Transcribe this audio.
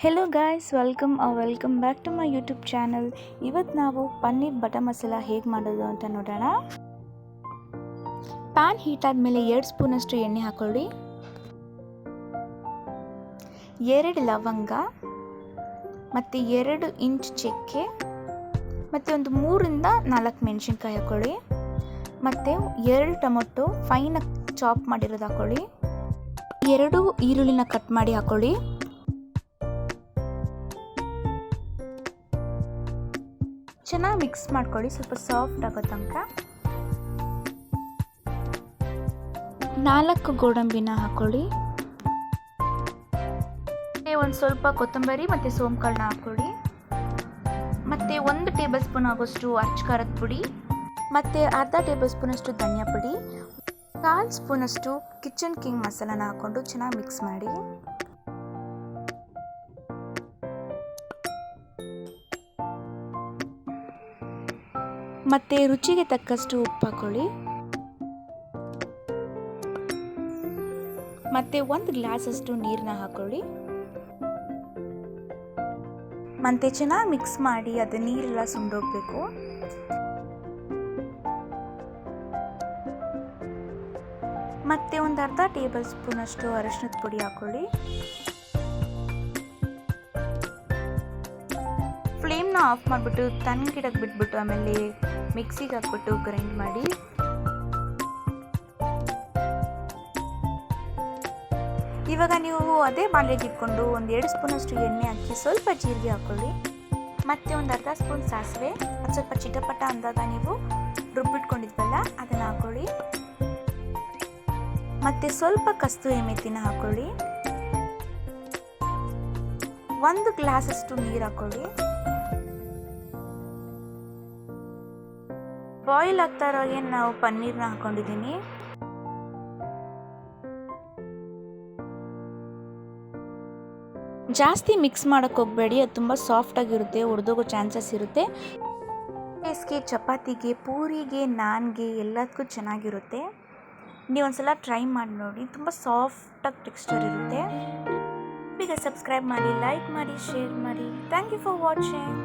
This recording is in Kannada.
Hello guys welcome welcome back to my YouTube channel ಇವತ್ತು ನಾವು ಪನ್ನೀರ್ ಬಟರ್ ಮಸಾಲ ಹೇಗೆ ಮಾಡೋದು ಅಂತ ನೋಡೋಣ. ಪ್ಯಾನ್ ಹೀಟ್ ಆದಮೇಲೆ ಎರಡು ಸ್ಪೂನಷ್ಟು ಎಣ್ಣೆ ಹಾಕೊಳ್ಳಿ. ಎರಡು ಲವಂಗ ಮತ್ತು ಎರಡು ಇಂಚ್ ಚಕ್ಕೆ ಮತ್ತು ಒಂದು ಮೂರಿಂದ ನಾಲ್ಕು ಮೆಣಸಿನ್ಕಾಯಿ ಹಾಕೊಳ್ಳಿ. ಮತ್ತು ಎರಡು ಟೊಮೊಟೊ ಫೈನಾಗಿ ಚಾಪ್ ಮಾಡಿರೋದು ಹಾಕೊಳ್ಳಿ. ಎರಡು ಈರುಳ್ಳಿನ ಕಟ್ ಮಾಡಿ ಹಾಕೊಳ್ಳಿ. ಚೆನ್ನಾಗಿ ಮಿಕ್ಸ್ ಮಾಡ್ಕೊಳ್ಳಿ ಸ್ವಲ್ಪ ಸಾಫ್ಟ್ ಆಗೋ ತನಕ. ನಾಲ್ಕು ಗೋಡಂಬಿನ ಹಾಕೊಳ್ಳಿ. ಒಂದು ಸ್ವಲ್ಪ ಕೊತ್ತಂಬರಿ ಮತ್ತು ಸೋಂಕಾಳನ್ನ ಹಾಕೊಳ್ಳಿ. ಮತ್ತು ಒಂದು ಟೇಬಲ್ ಸ್ಪೂನ್ ಆಗೋಷ್ಟು ಅಚ್ಚ ಖಾರದ ಪುಡಿ, ಮತ್ತು ಅರ್ಧ ಟೇಬಲ್ ಸ್ಪೂನಷ್ಟು ಧನಿಯಾ ಪುಡಿ, ಕಾಲು ಸ್ಪೂನಷ್ಟು ಕಿಚನ್ ಕಿಂಗ್ ಮಸಾಲಾನ ಹಾಕ್ಕೊಂಡು ಚೆನ್ನಾಗಿ ಮಿಕ್ಸ್ ಮಾಡಿ. ಮತ್ತು ರುಚಿಗೆ ತಕ್ಕಷ್ಟು ಉಪ್ಪು ಹಾಕೊಳ್ಳಿ. ಮತ್ತು ಒಂದು ಗ್ಲಾಸಷ್ಟು ನೀರನ್ನ ಹಾಕೊಳ್ಳಿ. ಮತ್ತೆ ಚೆನ್ನಾಗಿ ಮಿಕ್ಸ್ ಮಾಡಿ ಅದು ನೀರೆಲ್ಲ ಸುಂಡೋಗ್ಬೇಕು ಮತ್ತೆ ಒಂದು ಅರ್ಧ ಟೇಬಲ್ ಸ್ಪೂನಷ್ಟು ಅರಿಶಿನದ ಪುಡಿ ಹಾಕೊಳ್ಳಿ. ಆಫ್ ಮಾಡಿಬಿಟ್ಟು ತಣ್ಣಗಿಡಕ್ಕೆ ಬಿಟ್ಬಿಟ್ಟು ಆಮೇಲೆ ಮಿಕ್ಸಿಗೆ ಹಾಕ್ಬಿಟ್ಟು ಗ್ರೈಂಡ್ ಮಾಡಿ. ಇವಾಗ ನೀವು ಅದೇ ಬಾಣಲೆಗೆ ಇಟ್ಕೊಂಡು ಒಂದು ಎರಡು ಸ್ಪೂನಷ್ಟು ಎಣ್ಣೆ ಹಾಕಿ ಸ್ವಲ್ಪ ಜೀರಿಗೆ ಹಾಕೊಳ್ಳಿ. ಮತ್ತು ಒಂದು ಅರ್ಧ ಸ್ಪೂನ್ ಸಾಸಿವೆ, ಅದು ಸ್ವಲ್ಪ ಚಿಟಪಟ ಅಂದಾಗ ನೀವು ರುಬ್ಬಿಟ್ಕೊಂಡಿದ್ವಲ್ಲ, ಅದನ್ನು ಹಾಕೊಳ್ಳಿ. ಮತ್ತು ಸ್ವಲ್ಪ ಕಸ್ತೂರಿ ಮೆಥಿನ ಹಾಕೊಳ್ಳಿ. ಒಂದು ಗ್ಲಾಸಷ್ಟು ನೀರು ಹಾಕೊಳ್ಳಿ. ಬಾಯ್ಲ್ ಆಗ್ತಾ ಇರೋಗೆ ನಾವು ಪನ್ನೀರ್ನ ಹಾಕೊಂಡಿದ್ದೀನಿ. ಜಾಸ್ತಿ ಮಿಕ್ಸ್ ಮಾಡೋಕ್ಕೆ ಹೋಗಬೇಡಿ, ಅದು ತುಂಬ ಸಾಫ್ಟಾಗಿರುತ್ತೆ ಒಡೆದೋಗೋ ಚಾನ್ಸಸ್ ಇರುತ್ತೆ. ರೈಸ್ಗೆ, ಚಪಾತಿಗೆ, ಪೂರಿಗೆ, ನಾನ್ಗೆ ಎಲ್ಲದಕ್ಕೂ ಚೆನ್ನಾಗಿರುತ್ತೆ. ನೀವು ಒಂದ್ಸಲ ಟ್ರೈ ಮಾಡಿ ನೋಡಿ, ತುಂಬ ಸಾಫ್ಟಾಗಿ ಟೆಕ್ಸ್ಚರ್ ಇರುತ್ತೆ. ಈಗ ಸಬ್ಸ್ಕ್ರೈಬ್ ಮಾಡಿ ಲೈಕ್ ಮಾಡಿ ಶೇರ್ ಮಾಡಿ. Thank you for watching